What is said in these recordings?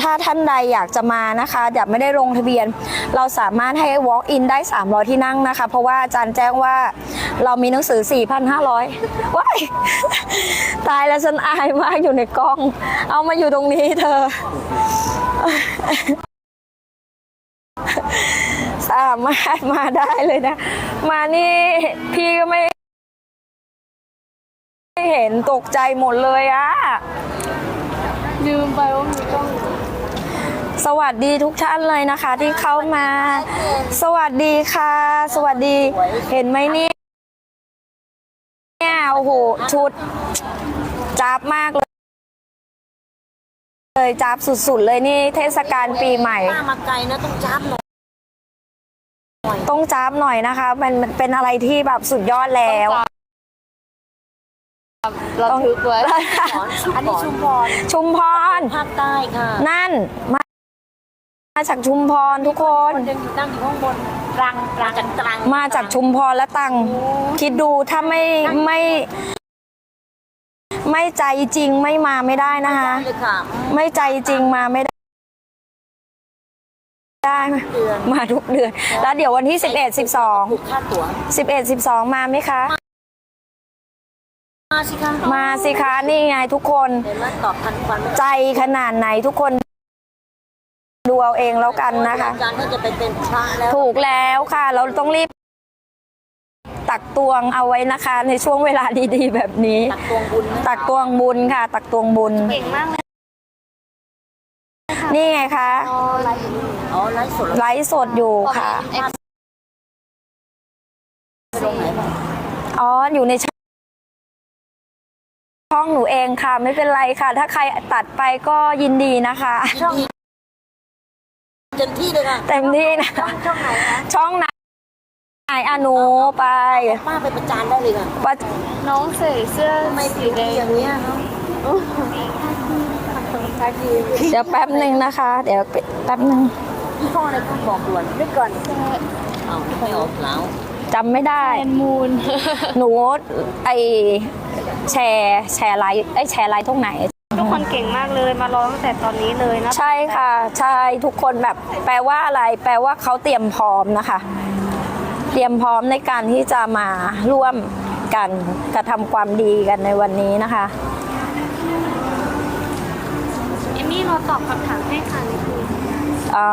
ถ้าท่านใดอยากจะมานะคะอยากไม่ได้ลงทะเบียน เราสามารถให้ walk in ได้ 300 ที่นั่งนะคะ เพราะว่าอาจารย์แจ้งว่าเรามีหนังสือ 4,500 ว้าย ตายแล้วฉันอายมากอยู่ในกล้อง เอามาอยู่ตรงนี้เธอ สามารถมาได้เลยนะ มานี่พี่ก็ไม่ไม่เห็นตกใจหมดเลยอะ ลืมไปว่ามีกล้องสวัสดีทุกท่านเลยนะคะ ที่เข้ามา สวัสดีค่ะ สวัสดีเห็นไหมเนี่ยเนี่ยโอ้โหชุดจับมากเลยเลยจับสุดๆเลยนี่เทศกาลปีใหม่ป้ามาไกลนะต้องจ้ำหน่อยต้องจับหน่อยนะคะ มันมันเป็นอะไรที่แบบสุดยอดแล้ว เราทึกไว้อันนี้ชุมพรชุมพรภาคใต้ค่ะ นั่นมามาจากชุมพรทุกคนคนเดินอยู่นั่งอยู่ข้างบนตรังตรังจากตรังมาจากชุมพรและตัง คิดดูถ้าไม่ไม่ไม่ใจจริงไม่มาไม่ได้นะคะเลยค่ะไม่ใจจริงมาไม่ได้ได้มาทุกเดือน แล้วเดี๋ยววันที่ 11ถูกค่าตั๋ว12 11 12 มาไหมคะมา สิคะมาสิคะนี่ไงทุกคนเห็นไหมตอบทันควันไม่ใจขนาดไหนทุกคนดูเอาเองแล้วกันนะคะ อาจารย์ก็จะไปเป็นพระแล้วถูกแล้วค่ะ เราต้องรีบ ตักตวงเอาไว้นะคะ ในช่วงเวลาดีๆ แบบนี้ ตักตวงบุญนะตักตวงบุญค่ะ ตักตวงบุญ เก่งมากเลยนี่ไงคะอ๋อไลฟ์สดไลฟ์สดอยู่ค่ะตรงไหนบ้างอ๋ออยู่ในช่องช่องหนูเอง ค่ะ ไม่เป็นไรค่ะ ถ้าใครตัดไปก็ยินดีนะคะ ช่องเต็มที่เลยค่ะเต็มที่นะ ช่องไหนคะช่องไหนอะหนูไป ป้าไปประจานได้เลยค่ะว่าน้องใส่เสื้อทำไมสีผิวแดดีงอย่างเนี้ยเนาะเดี๋ยวแป๊บหนึ่งนะคะ เดี๋ยวแป๊บหนึ่งพี่พ่ออะไรพ่อบอกด่วนไม่ก่อนเอาไม่ออกแล้วจำไม่ได้ แอนมูน หนูไอ แชร์แชร์ไลฟ์ไอยแชร์ไลฟ์ตรงไหน ทุกคนเก่งมากเลยมารอตั้งแต่ตอนนี้เลยนะใช่ค่ะใช่ทุกคนแบบแปลว่าอะไร แปลว่าเขาเตรียมพร้อมนะคะ เตรียมพร้อมในการที่จะมาร่วมกันกระทำความดีกันในวันนี้นะคะ เอมี่เราตอบคำถามให้ค่ะนี่คืออ๋อ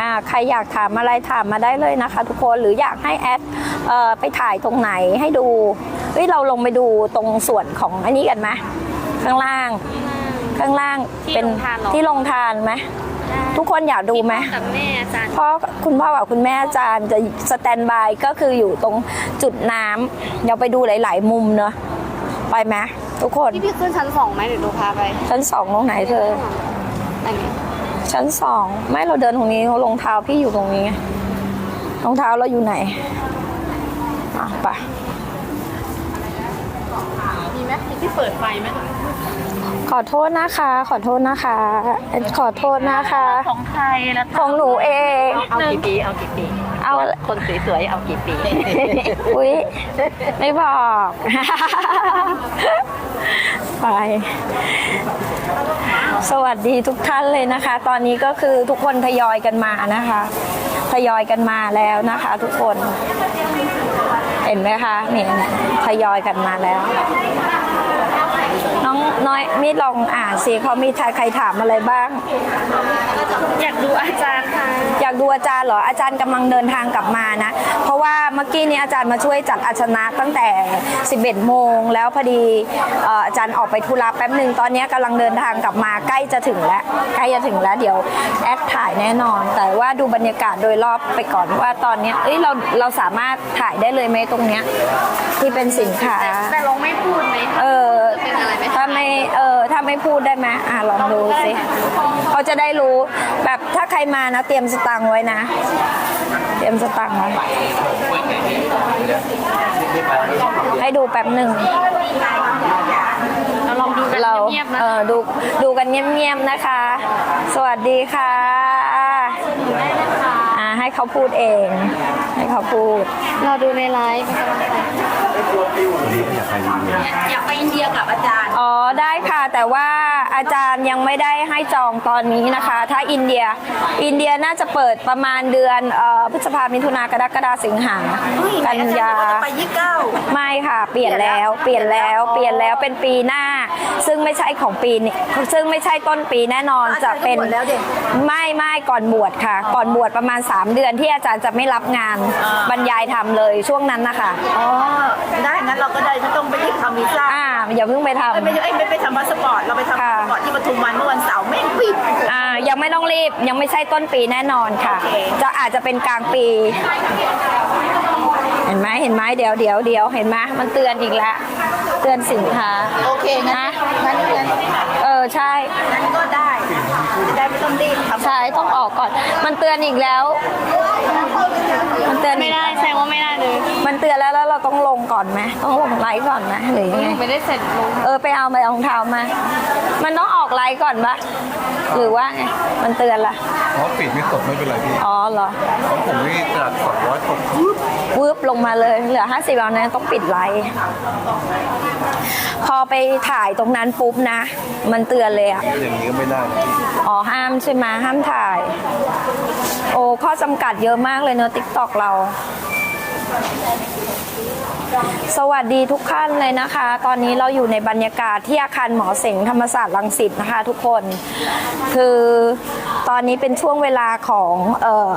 อ่าใครอยากถามอะไรถามมาได้เลยนะคะ ทุกคนหรืออยากให้แอดเอ่อไปถ่ายตรงไหนให้ดู เฮ้ยเราลงไปดูตรงส่วนของอันนี้กันไหมข้างล่าง ข้างล่างเป็นที่ลงทานไหมทุกคนอยากดูไหม กับแม่อาจารย์พ่อคุณพ่อกับคุณแม่อาจารย์จะสแตนบายก็คืออยู่ตรงจุดน้ำเดี๋ยวไปดูหลาย ๆ มุมเนอะไปไหมทุกคนพี่พี่ขึ้นชั้นสองไหมเดี๋ยวดูพาไปชั้นสองตรงไหนเธอ อันนี้ชั้นสองไม่เราเดินตรงนี้รองเท้าพี่อยู่ตรงนี้ไงรองเท้าเราอยู่ไหนอะไป มีไหมมีที่เปิดไฟไหมขอโทษนะคะ ขอโทษนะคะ ขอโทษนะคะ ของไทยแล้วของหนูเอง เอากี่ปีเอากี่ปีเอาคนสวยๆเอากี่ปีอุ้ยไม่บอก ไปสวัสดีทุกท่านเลยนะคะ ตอนนี้ก็คือทุกคนทยอยกันมานะคะ ทยอยกันมาแล้วนะคะ ทุกคน เห็นไหมคะนี่เนี่ยทยอยกันมาแล้ว night มีลองอ่านสิเขามีใครถามอะไรบ้าง อยากดูอาจารย์ค่ะ อยากดูอาจารย์เหรออาจารย์กำลังเดินทางกลับมานะ เพราะว่าเมื่อกี้นี้อาจารย์มาช่วยจัดอาชนะตั้งแต่ 11 โมง แล้วพอดีเอ่ออาจารย์ออกไปธุระแป๊บหนึ่งตอนนี้กำลังเดินทางกลับมาใกล้จะถึงแล้วใกล้จะถึงแล้วเดี๋ยวแอดถ่ายแน่นอน แต่ว่าดูบรรยากาศโดยรอบไปก่อนว่าตอนเนี้ยเอ้ยเราเราสามารถถ่ายได้เลยไหมตรงเนี้ยที่เป็นสินค้าแต่ลองไม่พูดไหมเออเป็นอะไรไหมถ้าไม่เออ ถ้าไม่พูดได้ไหมอะลองดูสิเขาจะได้รู้แบบถ้าใครมานะ เตรียมสตังค์ไว้นะ เตรียมสตังค์ไว้ให้ดูแป๊บหนึ่งเราลองดูกันเราเงียบๆนะเออดูดูกันเงียบๆนะคะ สวัสดีค่ะอ่าให้เขาพูดเอง ให้เขาพูด เราดูในไลฟ์เป็นกำลังใจอยากไปอินเดียกับอาจารย์ อ๋อได้ค่ะแต่ว่าอาจารย์ยังไม่ได้ให้จองตอนนี้นะคะ ถ้าอินเดียอินเดียน่าจะเปิดประมาณเดือนเอ่อพฤษภามิถุนากรกฎาสิงหากันยาไปยี่เก้าไม่ค่ะ เปลี่ยนแล้วเปลี่ยนแล้วเปลี่ยนแล้วเป็นปีหน้า ซึ่งไม่ใช่ของปีนี้ซึ่งไม่ใช่ต้นปีแน่นอนจะเป็นอาจารย์ก็บวชแล้วดิไม่ไม่ก่อนบวชค่ะ ก่อนบวชประมาณ 3 เดือนที่อาจารย์จะไม่รับงานบรรยายทำเลยช่วงนั้นนะคะอ๋อได้งั้นเราก็ได้ไม่ต้องไปรีบทำวีซ่า อ่าอย่าเพิ่งไปทำ ไม่ไม่ไม่ไปทำพาสปอร์ตเราไปทำพาสปอร์ตที่ปทุมวันเมื่อวันเสาร์แม่งปิด อ่ายังไม่ต้องรีบยังไม่ใช่ต้นปีแน่นอนค่ะ โอเค จะอาจจะเป็นกลางปี เห็นไหมเห็นไหมเดี๋ยวเดี๋ยวเดี๋ยวเห็นไหมมันเตือนอีกแล้วเตือนสินค้า โอเคงั้นนะ งั้นงั้นเออใช่ งั้นก็ได้จะได้ไม่ต้องรีบทำใช่ต้องออกก่อน มันเตือนอีกแล้ว มันเตือนไม่ได้แสดงว่าไม่ได้เลยมันเตือนแล้วแล้วเราต้องลงก่อนไหมต้องลงไลฟ์ก่อนไหมหรือยังไงไม่ได้เสร็จลงเออไปเอาไปรองเท้ามา มันต้องออกไลฟ์ก่อนปะหรือว่าไงมันเตือนละเพราะปิดไม่ตกไม่เป็นไรพี่อ๋อเหรอของผมนี่ตลาดสองร้อยตกวืบลงมาเลยเหลือ50เอานะต้องปิดไลฟ์พอไปถ่ายตรงนั้นปุ๊บนะ มันเตือนเลยอะอย่างนี้ก็ไม่ได้นะพี่อ๋อห้ามใช่ไหมห้ามถ่าย โอ้ข้อจำกัดเยอะมากเลยเนอะติ๊กตอกเรา สวัสดีทุกท่านเลยนะคะ ตอนนี้เราอยู่ในบรรยากาศที่อาคารหมอเสงธรรมศาสตร์รังสิตนะคะ ทุกคน คือตอนนี้เป็นช่วงเวลาของออ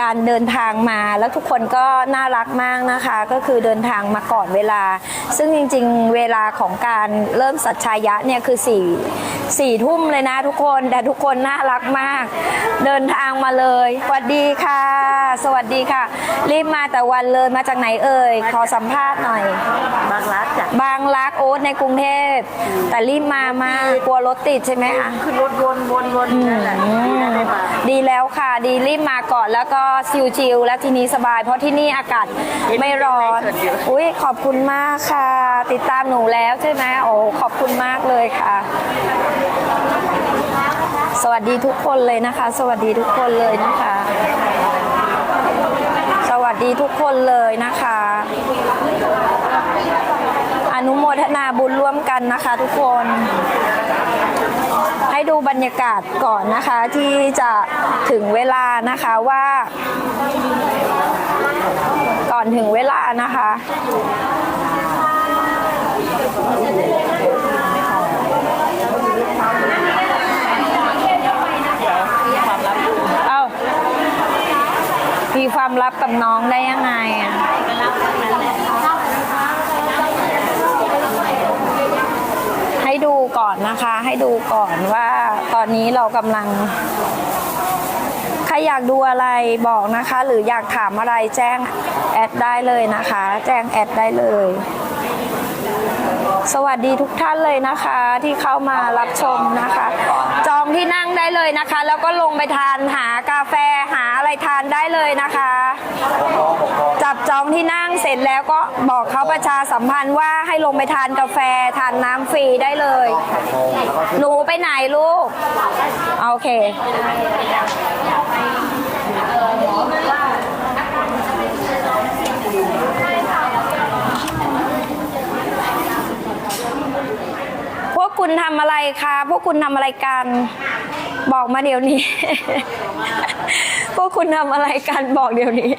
การเดินทางมาแล้วทุกคนก็น่ารักมากนะคะ ก็คือเดินทางมาก่อนเวลา ซึ่งจริงๆ เวลาของการเริ่มสัจชายะเนี่ยคือ4ี่สี่ทุ่มเลยนะทุกคนแต่ทุกคนน่ารักมาก เดินทางมาเลย สวัสดีค่ะ สวัสดีค่ะ รีบมาแต่วันเลยมาจากไหนเอ่ยขอสัมภาษณ์หน่อย บางรักจ้ะบางรักโอ๊ตในกรุงเทพ แต่รีบมามากกลัวรถติดใช่ไหมคะ ขึ้นรถวนวนวนนั่นแหละดีนะไม่มาดีแล้วค่ะดีรีบมาก่อนแล้วก็ชิลๆแล้วทีนี้สบาย เพราะที่นี่อากาศไม่ร้อน อุ้ยขอบคุณมากค่ะ ติดตามหนูแล้วใช่ไหมโอ้ขอบคุณมากเลยค่ะ สวัสดีทุกคนเลยนะคะ สวัสดีทุกคนเลยนะคะ สวัสดีทุกคนเลยนะคะ อนุโมทนาบุญร่วมกันนะคะทุกคน ให้ดูบรรยากาศก่อนนะคะที่จะถึงเวลานะคะว่า ก่อนถึงเวลานะคะ เอ้า มีความลับกับน้องได้ยังไงอะให้ดูก่อนนะคะ ให้ดูก่อนว่าตอนนี้เรากำลัง ใครอยากดูอะไรบอกนะคะ หรืออยากถามอะไรแจ้งแอดได้เลยนะคะ แจ้งแอดได้เลย สวัสดีทุกท่านเลยนะคะที่เข้ามารับชมนะคะจ งที่นั่งได้เลยนะคะ แล้วก็ลงไปทานหากาแฟหาอะไรทานได้เลยนะคะ จับจองที่นั่งเสร็จแล้วก็บอกเขาประชาสัมพันธ์ว่าให้ลงไปทานกาแฟทานน้ำฟรีได้เลย หนูไปไหนลูก โอเค พวก คุณทำอะไรคะ พวกคุณทำอะไรกัน บอกมาเดี๋ยวนี้ พวกคุณทำอะไรกันบอกเดี๋ยวนี้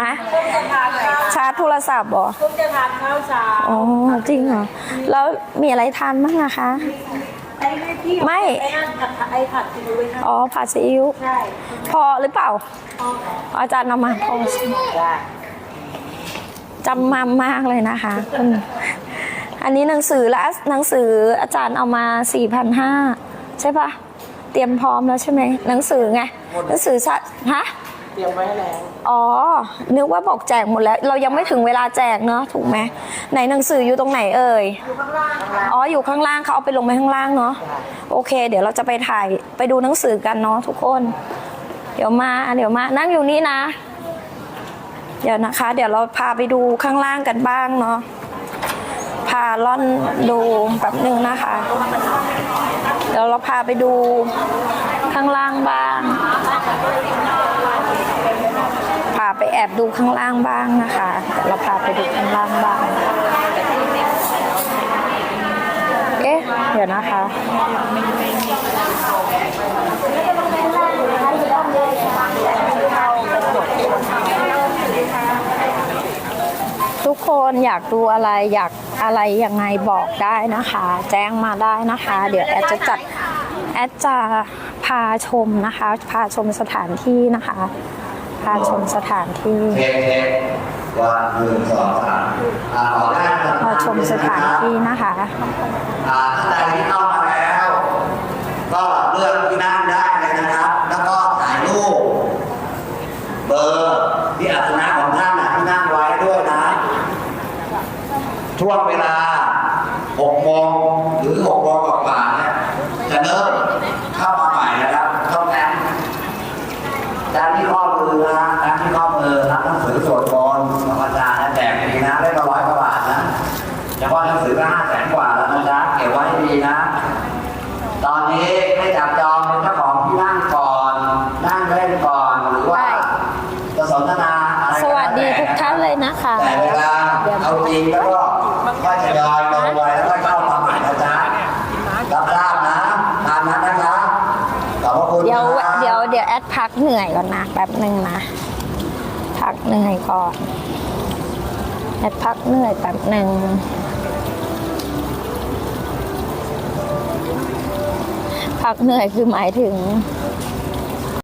ฮะชาร์จโทรศัพท์เหรอคุณจะทานข้าวเช้าอ๋อจริงเหรอ แล้วมีอะไรทานบ้างอะคะไอ้ที่ไม่ไอ้นั่นผัดไอ้ผัดซีอิ๊วไว้ให้อ๋อผัดซีอิ๊วใช่พอหรือเปล่า อาจารย์เอามาพอใช่ไหมได้จำมามากเลยนะคะ อืมอันนี้หนังสือและหนังสืออาจารย์เอามา4 5 0 0ใช่ปะเตรียมพร้อมแล้วใช่ไหมหนังสือไงหนังสือสัตฮะเตรียมไว้ให้แล้วอ๋อนึกว่าบอกแจกหมดแล้ว เรายังไม่ถึงเวลาแจกเนาะถูกไหมไหนหนังสืออยู่ตรงไหนเอ่ยอ๋ออยู่ข้างล่างเขาเอาไปลงไปข้างล่างเนาะโอเค เดี๋ยวเราจะไปถ่ายไปดูหนังสือกันเนาะทุกคน เดี๋ยวมาเดี๋ยวมานั่งอยู่นี่นะ เดี๋ยวนะคะ เดี๋ยวเราพาไปดูข้างล่างกันบ้างเนาะ พาล่อนดูแบบหนึ่งนะคะ เดี๋ยวเราพาไปดูข้างล่างบ้าง พาไปแอบดูข้างล่างบ้างนะคะเดี๋ยวเราพาไปดูข้างล่างบ้าง เอ๊ะ เดี๋ยวนะคะทุกคนอยากดูอะไรอยาก อะไรยังไงบอกได้นะคะ แจ้งมาได้นะคะ เดี๋ยวแอดจะจัดแอดจะพาชมนะคะ พาชมสถานที่นะคะ พาชมสถานที่วันหนึ่งสองสามพาชมสถานที่นะคะ อ่าท่านใดที่เข้ามาแล้ว ก็เลือกที่นั่งได้เลยนะครับ แล้วก็ถ่ายรูปเบอร์ที่อัศนะของท่านน่ะที่นั่งไว้ด้วยนะ ช่วงเวลา6โมงหรือ6โมงกว่าๆเนี่ยจะเริ่มเข้ามาใหม่นะครับช่องนั้น ด้านที่ข้อมือนะด้านที่ข้อมือรับหนังสือสวดมนต์ของอาจารย์นะแจกฟรีนะได้มาร้อยกว่าบาทนะเฉพาะหนังสือก็ห้าแสนกว่าแล้วนะจ๊ะเก็บไว้ให้ดีนะ ตอนนี้ให้จับจองเป็นเจ้าของที่นั่งก่อน นั่งเล่นก่อนหรือว่าจะสนทนาอะไร สวัสดีทุกท่านเลยนะคะ แต่เวลาเอาจริงแล้วก็ค่อยทยอยลงไว้แล้วค่อยเข้ามาใหม่นะจ๊ะรับทราบนะตามนั้นนะคะขอบพระคุณ เดี๋ยวนะเดี๋ยวเดี๋ยวแอดพักเหนื่อยก่อนนะแป๊บหนึ่งนะ พักเหนื่อยก่อนแอดพักเหนื่อยแป๊บหนึ่งพักเหนื่อยคือหมายถึง